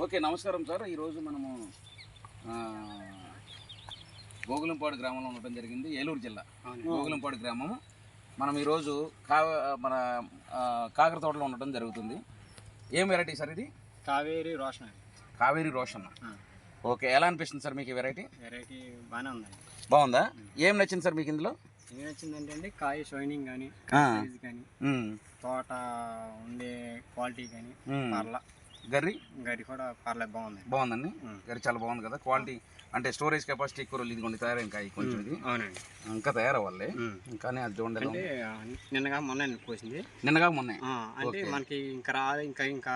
Okay నమస్కారం sir. ఈరోజు మనము గోగులంపాడు గ్రామంలో ఉండటం జరిగింది ఏలూరు జిల్లా. గోగులంపాడు గ్రామం. మనం ఈరోజు కా మన కాకర తోటలో ఉండటం జరుగుతుంది. ఏం వెరైటీ సార్ ఇది? కావేరి రోషన్ కావేరి రోషన్. ఓకే ఎలా అనిపిస్తుంది సార్ మీకు వెరైటీ? వెరైటీ బాగానే ఉందండి. బాగుందా? ఏం నచ్చింది సార్ మీకు ఇందులో? ఏం నచ్చిందంటే అండి కాయ షైనింగ్ కానీ కానీ తోట ఉండే క్వాలిటీ కానీ. పర్ల. గర్రి? గడి కూడా పర్లేదు బాగుంది. బాగుందండి. గర్రి చాలా బాగుంది కదా. క్వాలిటీ అంటే స్టోరేజ్ కెపాసిటీ ఎక్కువ ఇది కొన్ని తయారైన కాయ కొంచెం ఇది అవునండి. ఇంకా తయారవ్వాలి. కానీ అది చూడండి నిన్నగా మొన్న కోసింది. నిన్నగా మొన్నే? అంటే. మనకి ఇంకా రాదు ఇంకా ఇంకా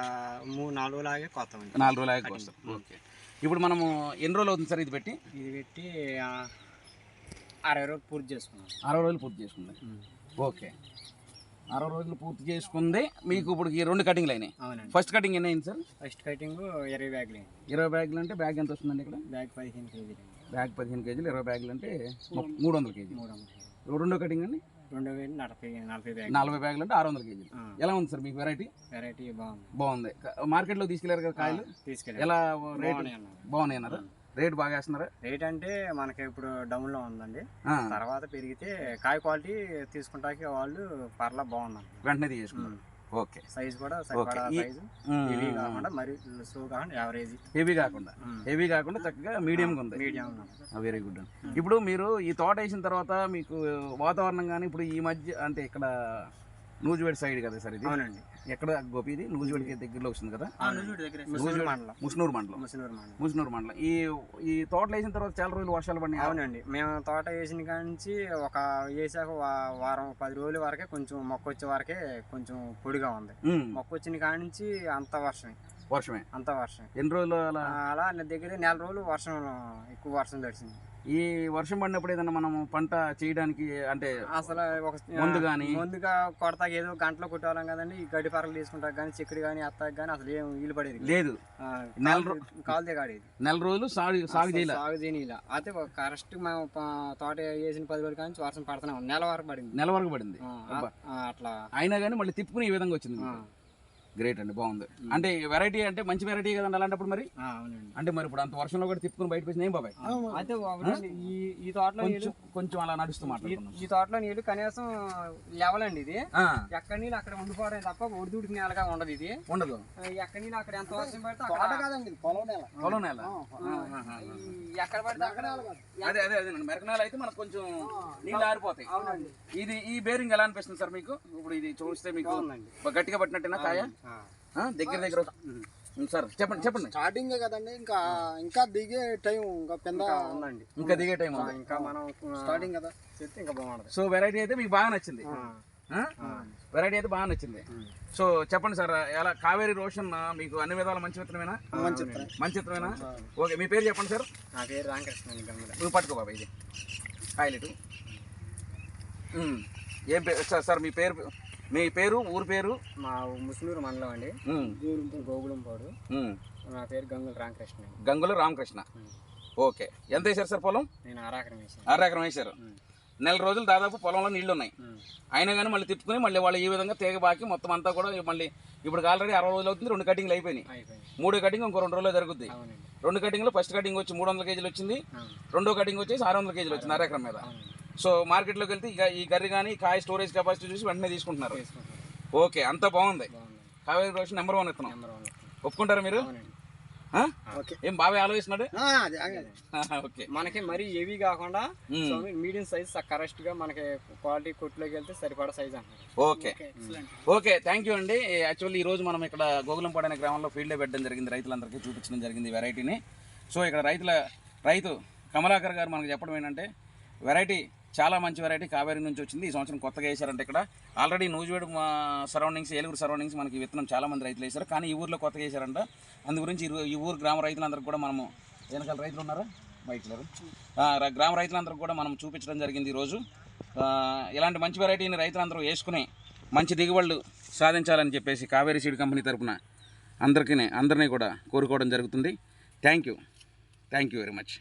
మూడు నాలుగు లాగే కొత్త నాలుగు రోజులు ఆగి వస్తాం ఓకే. ఇప్పుడు మనము ఎన్ని రోజులు అవుతుంది సార్ ఇది పెట్టి? ఇది పెట్టి అరవై రోజులు పూర్తి చేసుకున్నాం. అరవై రోజులు పూర్తి చేసుకుంది. ఓకే. అరవై రోజులు పూర్తి చేసుకుంది. మీకు ఇప్పుడు ఈ రెండు కటింగ్లు అయినాయి. అవునండి. ఫస్ట్ కటింగ్ ఎన్ని అయింది సార్? ఫస్ట్ కటింగ్ ఇరవై బ్యాగులు ఇరవై బ్యాగులు అంటే బ్యాగ్ ఎంత వస్తుందండి ఇక్కడ? బ్యాగ్ పదిహేను కేజీలు బ్యాగ్ పదిహేను కేజీలు ఇరవై బ్యాగులు అంటే మూడు వందల కేజీలు. మూడు వందలు రెండో కటింగ్ అండి? రెండు వేలు నలభై నలభై బ్యాగ్ నలభై బ్యాగులు అంటే ఆరు వందల కేజీలు. ఎలా ఉంది సార్ మీకు వెరైటీ వెరైటీ బాగుంది. బాగుంది. మార్కెట్లో తీసుకెళ్ళారు కదా కాయలు? తీసుకెళ్ళి ఎలా రేట్ బాగున్నాయి అన్నారు? రేట్ బాగా వేస్తున్నారా? రేట్ అంటే మనకి ఇప్పుడు డౌన్లో ఉందండి. ఆ, తర్వాత పెరిగితే కాయ క్వాలిటీ తీసుకుంటాకి వాళ్ళు పర్లా బాగుందండి. వెంటనే తీసేసుకున్నారు ఓకే. సైజ్ కూడా హెవీ కాకుండా మరి స్లో కాకుండా యావరేజ్. హెవీ కాకుండా. హెవీ కాకుండా చక్కగా మీడియంగా ఉంది. Medium very good. ఇప్పుడు మీరు ఈ తోట వేసిన తర్వాత మీకు వాతావరణం కానీ ఇప్పుడు ఈ మధ్య అంటే ఇక్కడ నూజివేడ్ సైడ్ కదా సార్ ఇది? అవునండి. ఎక్కడ గోపి ఇది? నూజివేడ్కి దగ్గరలో వస్తుంది కదా? ముసలి మండలం. ముస్నూరు మండలం. ముస్నూరు మండలం. ఈ ఈ తోటలు వేసిన తర్వాత చాలా రోజులు వర్షాలు పడినాయి అవునండి. మేము తోట వేసిన కాడి ఒక వేసాక వారం పది రోజుల వరకే కొంచెం మొక్క వచ్చే వరకే కొంచెం పొడిగా ఉంది. మొక్క వచ్చిన కాడి అంత వర్షమే. వర్షమే. అంత వర్షమే. ఎన్ని రోజులు అలా? అలా దగ్గర నెల రోజులు వర్షం ఎక్కువ వర్షం తడిచింది ఈ వర్షం పడినప్పుడు ఏదైనా మనం పంట చేయడానికి అంటే అసలు ఒక ముందు గాని? ముందుగా కొడతాకి ఏదో గంటలో కొట్టేవాళ్ళం కదండి. ఈ గడ్డి పరకలు తీసుకుంటా కానీ చిక్కుడు కానీ అత్తాకి కానీ అసలు ఏం వీలు పడేది. లేదు. నెల కాలు- కాలు దిగాడేది. నెల రోజులు సాగు సాగు చేయలే. సాగు చేయని ఇలా అయితే కరెక్ట్ మేము తోట వేసిన పది రోజుల కానీ వర్షం పడుతూనే ఉంది. నెల వరకు పడింది. నెల వరకు పడింది. అట్లా. అయినా కానీ మళ్ళీ తిప్పుకుని ఈ విధంగా వచ్చింది. గ్రేట్ అండి బాగుంది. అంటే వెరైటీ అంటే మంచి వెరైటీ కదండి అలాంటప్పుడు మరి? అంటే మరి ఇప్పుడు అంత వర్షంలో కూడా తిప్పుకుని బయటకు వచ్చిన ఏం బాబాయ్? అయితే ఈ ఈ తోటలో నీళ్ళు కొంచెం అలా నడుస్తూ ఈ- మాట్లాడుతున్నాం ఈ తోటలో నీళ్ళు కనీసం లెవెల్ అండి ఇది ఎక్కడ నీళ్ళు అక్కడ ఉండిపోవడం తప్ప ఒడిదుడికి నేలగా ఉండదు ఇది. ఉండదు. ఎక్కడ నీళ్ళు అక్కడ ఎంత వర్షం పడితే అక్కడ పొలం నేల. ఈ ఎక్కడ పడితే అక్కడ అదే అదే అదే మెరక నేల అయితే మనకు కొంచెం నీళ్ళు ఆరిపోతాయి. అవునండి. ఇది ఈ బేరింగ్ ఎలా అనిపిస్తుంది సార్ మీకు? ఇప్పుడు ఇది చూస్తే మీకు గట్టిగా పట్టినట్టేనా కాయ? దగ్గర దగ్గర సార్ చెప్పండి చెప్పండి. స్టార్టింగ్ కదండి ఇంకా ఇంకా దిగే టైం ఇంకా పెద్ద ఉందండి. ఇంకా దిగే టైం ఉంది. ఇంకా మనం స్టార్టింగ్ కదా? చెప్తే ఇంకా బాగుంటది. సో వెరైటీ అయితే మీకు బాగా నచ్చింది. వెరైటీ అయితే బాగా నచ్చింది. సో చెప్పండి సార్ ఎలా కావేరి రోషన్ మీకు అన్ని విధాల మంచి విత్తనమేనా? మంచి. మంచి విత్తనమేనా? ఓకే మీ పేరు చెప్పండి సార్. నా పేరు రామకృష్ణ. నువ్వు పట్టుకో బాబా ఇది. హైలైట్. ఏం పేరు సార్ సార్ మీ పేరు మీ పేరు ఊరు పేరు? మా ముసునూరు మండలం అండి. గోగులంపాడు. నా పేరు గంగుల రామకృష్ణ గంగుల రామకృష్ణ. ఓకే. ఎంత వేశారు సార్ పొలం? నేను ఆరాకరం వేసాను వేశారు. నెల రోజులు దాదాపు పొలంలో నీళ్ళు ఉన్నాయి అయినా కానీ మళ్ళీ తిప్పుకుని మళ్ళీ వాళ్ళు ఈ విధంగా తీగ బాకి మొత్తం అంతా కూడా మళ్ళీ ఇప్పుడు ఆల్రెడీ అరవై రోజులు అవుతుంది రెండు కటింగ్లు అయిపోయినాయి. మూడో కటింగ్ ఇంకో రెండు రోజులు జరుగుద్ది. రెండు కటింగ్లో ఫస్ట్ కటింగ్ వచ్చి మూడు వందల కేజీలు వచ్చింది. రెండో కటింగ్ వచ్చేసి ఆరు వందల కేజీలు వచ్చింది అర ఎకరం మీద సో మార్కెట్లోకి వెళ్తే ఇక ఈ గర్రి కానీ కాయ స్టోరేజ్ కెపాసిటీ చూసి వెంటనే తీసుకుంటున్నారు. తీసుకుంటాను ఓకే అంతా బాగుంది. కావేరి రోషన్ నెంబర్ వన్ ఇస్తున్నాం ఒప్పుకుంటారా మీరు? ఏం బాగా ఆలోచిస్తున్నాడు? మనకి మరీ హెవీ కాకుండా. మీడియం సైజ్ కరెక్ట్గా మనకి క్వాలిటీ కొట్టులోకి వెళ్తే సరిపడా సైజ్ అంటారు ఓకే. ఓకే థ్యాంక్ యూ అండి. యాక్చువల్లీ ఈ రోజు మనం ఇక్కడ గోగులంపాడు అనే గ్రామంలో ఫీల్డ్ పెట్టడం జరిగింది. రైతులందరికీ చూపించడం జరిగింది వెరైటీని సో ఇక్కడ రైతుల రైతు కమలాకర్ గారు మనకు చెప్పడం ఏంటంటే వెరైటీ చాలా మంచి వెరైటీ కావేరి నుంచి వచ్చింది. ఈ సంవత్సరం కొత్తగా వేశారంటే ఇక్కడ. ఆల్రెడీ నూజివేడు మా సరౌండింగ్స్ ఏలుగురు సరౌండింగ్స్ మనకి విత్తనం చాలా మంది రైతులు వేశారు. కానీ ఈ ఊర్లో కొత్తగా వేశారంట. అందు గురించి ఈ ఊరు గ్రామ రైతులందరికీ కూడా మనము వెనకాల రైతులు ఉన్నారా? బయట గ్రామ రైతులందరికీ కూడా మనం చూపించడం జరిగింది ఈరోజు. ఇలాంటి మంచి వెరైటీని రైతులందరూ వేసుకుని మంచి దిగుబడులు సాధించాలని చెప్పేసి కావేరీ సీడ్ కంపెనీ తరఫున అందరికీ అందరినీ కూడా కోరుకోవడం జరుగుతుంది. Thank you thank you very much